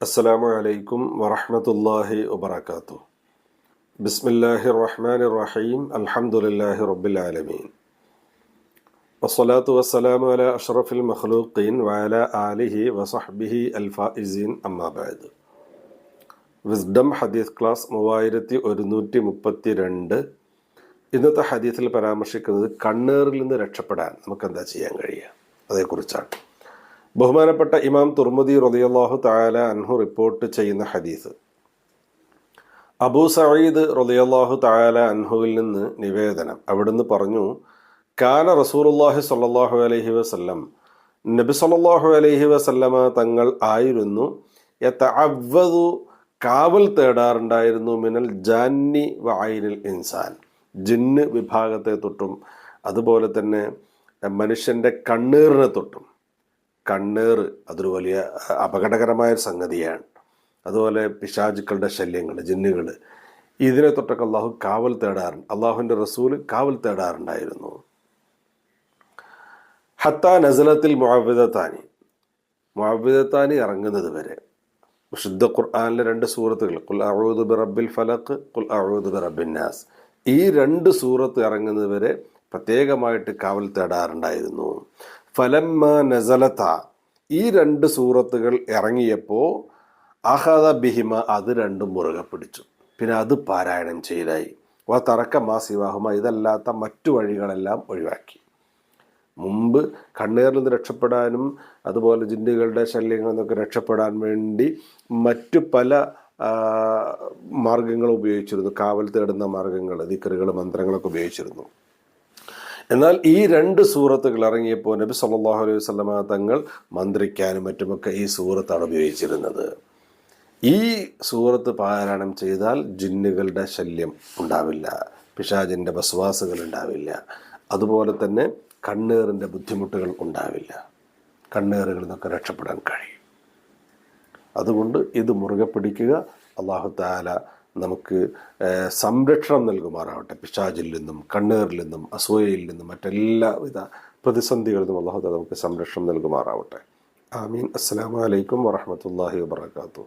അസ്സലാമു അലൈക്കും വറഹ്മത്തുള്ളാഹി ബിസ്മില്ലാഹി റഹ്മാനി റഹീം അൽഹംദുലില്ലാഹി റബ്ബിൽ ആലമീൻ വസ്സലാത്തു വസ്സലാമു അലാ അഷ്റഫിൽ മഖ്ലൂഖീൻ വഅലാ ആലിഹി വസഹ്ബിഹി അൽ അമ്മാബാദ് വിസ്ഡം ഹദീസ് ക്ലാസ് മൂവായിരത്തി ഒരുന്നൂറ്റി മുപ്പത്തി രണ്ട് ഇന്നത്തെ ഹദീസിൽ പരാമർശിക്കുന്നത് കണ്ണേറിൽ നിന്ന് രക്ഷപ്പെടാൻ നമുക്ക് എന്താ ചെയ്യാൻ കഴിയുക? അതേക്കുറിച്ചാണ്. ബഹുമാനപ്പെട്ട ഇമാം തുർമുദി റളിയല്ലാഹു താല അൻഹു റിപ്പോർട്ട് ചെയ്യുന്ന ഹദീസ്. അബൂ സഈദ് റളിയല്ലാഹു താല അൻഹുവിൽ നിന്ന് നിവേദനം. അവിടുന്ന് പറഞ്ഞു കാന റസൂലുള്ളാഹി സല്ലാഹു അലൈഹി വസല്ലം. നബി സല്ലാഹു അലൈഹി വസല്ലമ തങ്ങൾ ആയിരുന്നു യതഅവ്വദു കാവൽ തേടാറുണ്ടായിരുന്നു മിനൽ ജാന്നി വായിനിൽ ഇൻസാൻ. ജിന്ന് വിഭാഗത്തെ തൊട്ടും അതുപോലെ തന്നെ മനുഷ്യന്റെ കണ്ണീറിനെ തൊട്ടും. കണ്ണേർ അതൊരു വലിയ അപകടകരമായ ഒരു സംഗതിയാണ്. അതുപോലെ പിശാചുക്കളുടെ ശല്യങ്ങൾ ജിന്നുകൾ. ഇതിനെ തൊട്ടൊക്കെ അള്ളാഹു കാവൽ തേടാറുണ്ട്. അള്ളാഹുവിന്റെ റസൂൽ കാവൽ തേടാറുണ്ടായിരുന്നു. ഹത്ത നസലത്തിൽ മുഹബിദത്താനി മുഹബിദത്താനി ഇറങ്ങുന്നത് വരെ. വിശുദ്ധ ഖുർആാനിലെ രണ്ട് സൂറത്തുകൾ കുൽ അഊദു ബി റബ്ബിൽ ഫലഖ് കുൽ അഊദു ബി റബ്ബിൻ നാസ്. ഈ രണ്ട് സൂറത്ത് ഇറങ്ങുന്നത് വരെ പ്രത്യേകമായിട്ട് കാവൽ തേടാറുണ്ടായിരുന്നു. ഫലമ്മ നസലത്ത ഈ രണ്ട് സൂറത്തുകൾ ഇറങ്ങിയപ്പോൾ അഹദ ബിഹിമ അത് രണ്ടും മുറുകെ പിടിച്ചു. പിന്നെ അത് പാരായണം ചെയ്തായി. വ തറക്ക മാ സിവാഹുമ ഇതല്ലാത്ത മറ്റു വഴികളെല്ലാം ഒഴിവാക്കി. മുമ്പ് കണ്ണീറിൽ നിന്ന് രക്ഷപ്പെടാനും അതുപോലെ ജിന്നുകളുടെ ശല്യങ്ങളിൽ നിന്നൊക്കെ രക്ഷപ്പെടാൻ വേണ്ടി മറ്റു പല മാർഗങ്ങൾ ഉപയോഗിച്ചിരുന്നു. കാവൽ തേടുന്ന മാർഗങ്ങൾ ദിക്കറുകൾ മന്ത്രങ്ങളൊക്കെ ഉപയോഗിച്ചിരുന്നു. എന്നാൽ ഈ രണ്ട് സൂറത്തുകൾ ഇറങ്ങിയപ്പോൾ നബി സല്ലാഹു അലൈഹി വസ്ലമ തങ്ങൾ മന്ത്രിക്കാനും മറ്റുമൊക്കെ ഈ സൂറത്താണ് ഉപയോഗിച്ചിരുന്നത്. ഈ സൂറത്ത് പാരായണം ചെയ്താൽ ജിന്നുകളുടെ ശല്യം ഉണ്ടാവില്ല പിശാജിന്റെ വസ്വാസുകൾ ഉണ്ടാവില്ല അതുപോലെ തന്നെ കണ്ണേറിന്റെ ബുദ്ധിമുട്ടുകൾ ഉണ്ടാവില്ല. കണ്ണേറുകളിൽ നിന്നൊക്കെ രക്ഷപ്പെടാൻ കഴിയും. അതുകൊണ്ട് ഇത് മുറുകെ പിടിക്കുക. അള്ളാഹു താല നമുക്ക് സംരക്ഷണം നൽകുമാറാവട്ടെ. പിശാചിൽ നിന്നും കണ്ണേറിൽ നിന്നും അസൂയയിൽ നിന്നും മറ്റെല്ലാവിധ പ്രതിസന്ധികളിൽ നിന്നും അള്ളാഹു താല നമുക്ക് സംരക്ഷണം നൽകുമാറാവട്ടെ. ആമീൻ. അസ്സാം വലൈക്കും വറഹമത്തല്ലാഹി വാത്തു